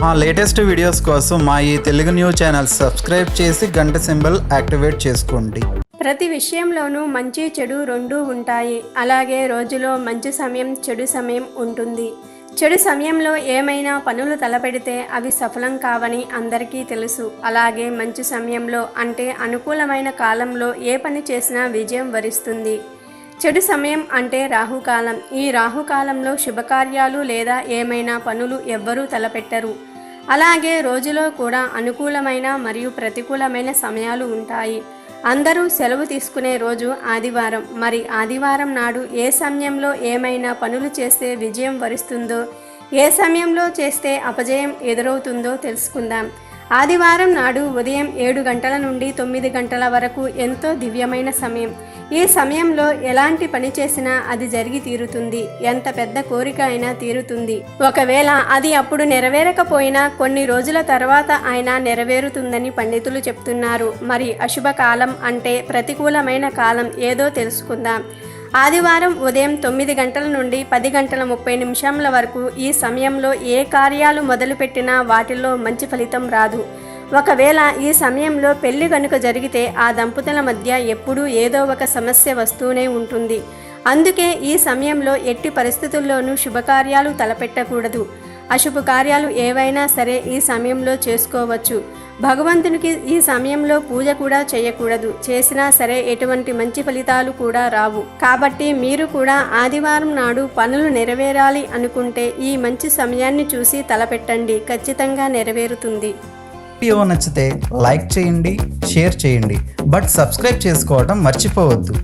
మా latest videos కోసం మా ఈ తెలుగు న్యూస్ ఛానల్ సబ్స్క్రైబ్ చేసి గంట సింబల్ యాక్టివేట్ చేసుకోండి. ప్రతి విషయంలోనూ మంచి చెడు రెండూ ఉంటాయి. అలాగే రోజులో మంచి సమయం చెడు సమయం ఉంటుంది. చెడు సమయంలో ఏమైనా పనులు తలపెడితే అవి సఫలం కావని అందరికీ తెలుసు. అలాగే మంచి సమయంలో అంటే అనుకూలమైన కాలంలో ఏ పని చేసినా విజయం వరిస్తుంది. చెడు సమయం అంటే రాహుకాలం. ఈ రాహుకాలంలో శుభకార్యాలు లేదా ఏమైనా పనులు ఎవ్వరూ తలపెట్టరు. అలాగే రోజులో కూడా అనుకూలమైన మరియు ప్రతికూలమైన సమయాలు ఉంటాయి. అందరూ సెలవు తీసుకునే రోజు ఆదివారం. మరి ఆదివారం నాడు ఏ సమయంలో ఏమైనా పనులు చేస్తే విజయం వరిస్తుందో ఏ సమయంలో చేస్తే అపజయం ఎదురవుతుందో తెలుసుకుందాం. ఆదివారం నాడు ఉదయం ఏడు గంటల నుండి తొమ్మిది గంటల వరకు ఎంతో దివ్యమైన సమయం. ఈ సమయంలో ఎలాంటి పని చేసినా అది జరిగి తీరుతుంది. ఎంత పెద్ద కోరిక అయినా తీరుతుంది. ఒకవేళ అది అప్పుడు నెరవేరకపోయినా కొన్ని రోజుల తర్వాత అయినా నెరవేరుతుందని పండితులు చెప్తున్నారు. మరి అశుభ కాలం అంటే ప్రతికూలమైన కాలం ఏదో తెలుసుకుందాం. ఆదివారం ఉదయం తొమ్మిది గంటల నుండి పది గంటల ముప్పై నిమిషంల వరకు ఈ సమయంలో ఏ కార్యాలు మొదలుపెట్టినా వాటిల్లో మంచి ఫలితం రాదు. ఒకవేళ ఈ సమయంలో పెళ్ళి కనుక జరిగితే ఆ దంపతుల మధ్య ఎప్పుడూ ఏదో ఒక సమస్య వస్తూనే ఉంటుంది. అందుకే ఈ సమయంలో ఎట్టి పరిస్థితుల్లోనూ శుభకార్యాలు తలపెట్టకూడదు. అశుభ కార్యాలు ఏవైనా సరే ఈ సమయంలో చేసుకోవచ్చు. భగవంతునికి ఈ సమయంలో పూజ కూడా చేయకూడదు. చేసినా సరే ఎటువంటి మంచి ఫలితాలు కూడా రావు. కాబట్టి మీరు కూడా ఆదివారం నాడు పనులు నెరవేరాలి అనుకుంటే ఈ మంచి సమయాన్ని చూసి తలపెట్టండి. ఖచ్చితంగా నెరవేరుతుంది. వీడియో నచ్చితే లైక్ చేయండి షేర్ చేయండి. బట్ సబ్స్క్రైబ్ చేసుకోవడం మర్చిపోవద్దు.